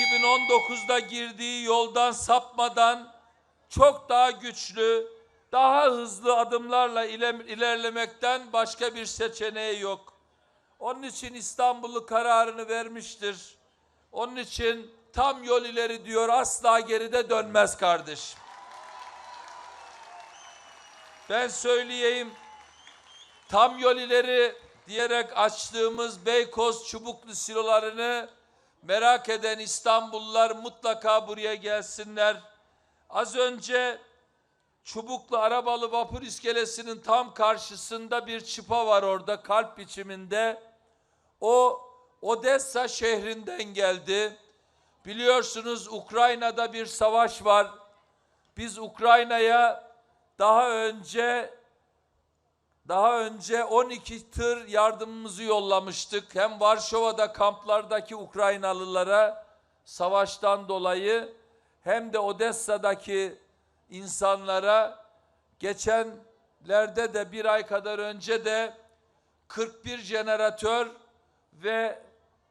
2019'da girdiği yoldan sapmadan çok daha güçlü, daha hızlı adımlarla ile- ilerlemekten başka bir seçeneği yok. Onun için İstanbul'u kararını vermiştir. Onun için tam yol ileri diyor asla geride dönmez kardeşim. Ben söyleyeyim tam yol ileri diyerek açtığımız Beykoz çubuklu silolarını merak eden İstanbullular mutlaka buraya gelsinler. Az önce Çubuklu Arabalı Vapur İskelesi'nin tam karşısında bir çıpa var orada kalp biçiminde. O Odessa şehrinden geldi. Biliyorsunuz Ukrayna'da bir savaş var. Biz Ukrayna'ya daha önce daha önce 12 tır yardımımızı yollamıştık. Hem Varşova'da kamplardaki Ukraynalılara savaştan dolayı hem de Odessa'daki insanlara geçenlerde de bir ay kadar önce de 41 jeneratör ve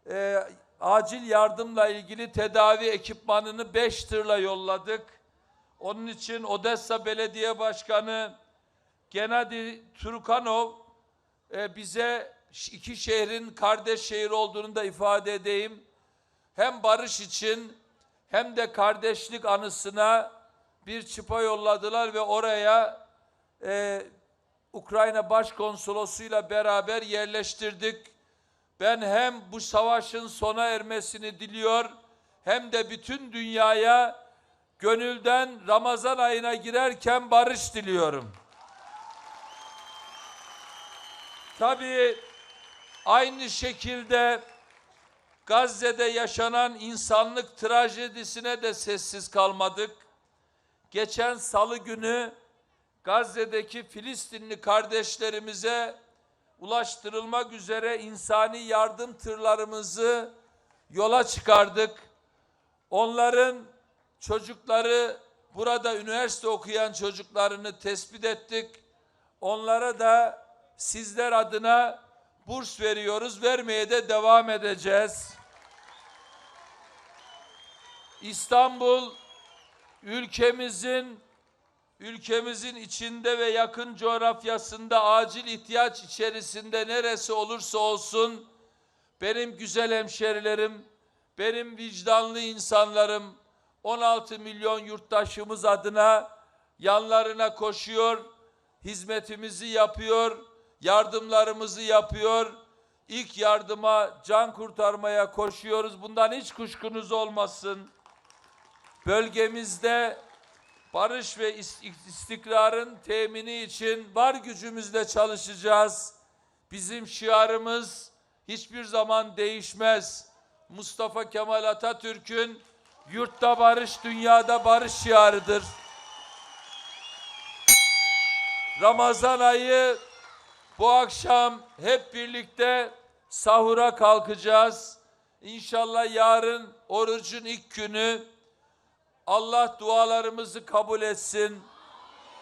e, acil yardımla ilgili tedavi ekipmanını 5 tırla yolladık. Onun için Odessa Belediye Başkanı Genadi Turkanov e, bize iki şehrin kardeş şehir olduğunu da ifade edeyim. Hem barış için hem de kardeşlik anısına bir çıpa yolladılar ve oraya e, Ukrayna Başkonsolosuyla beraber yerleştirdik. Ben hem bu savaşın sona ermesini diliyor hem de bütün dünyaya gönülden Ramazan ayına girerken barış diliyorum. Tabii aynı şekilde Gazze'de yaşanan insanlık trajedisine de sessiz kalmadık. Geçen salı günü Gazze'deki Filistinli kardeşlerimize ulaştırılmak üzere insani yardım tırlarımızı yola çıkardık. Onların çocukları burada üniversite okuyan çocuklarını tespit ettik. Onlara da sizler adına burs veriyoruz. Vermeye de devam edeceğiz. İstanbul ülkemizin ülkemizin içinde ve yakın coğrafyasında acil ihtiyaç içerisinde neresi olursa olsun benim güzel hemşerilerim, benim vicdanlı insanlarım 16 milyon yurttaşımız adına yanlarına koşuyor, hizmetimizi yapıyor, yardımlarımızı yapıyor. İlk yardıma, can kurtarmaya koşuyoruz. Bundan hiç kuşkunuz olmasın. Bölgemizde barış ve is- istikrarın temini için var gücümüzle çalışacağız. Bizim şiarımız hiçbir zaman değişmez. Mustafa Kemal Atatürk'ün yurtta barış, dünyada barış şiarıdır. Ramazan ayı bu akşam hep birlikte sahura kalkacağız. İnşallah yarın orucun ilk günü Allah dualarımızı kabul etsin.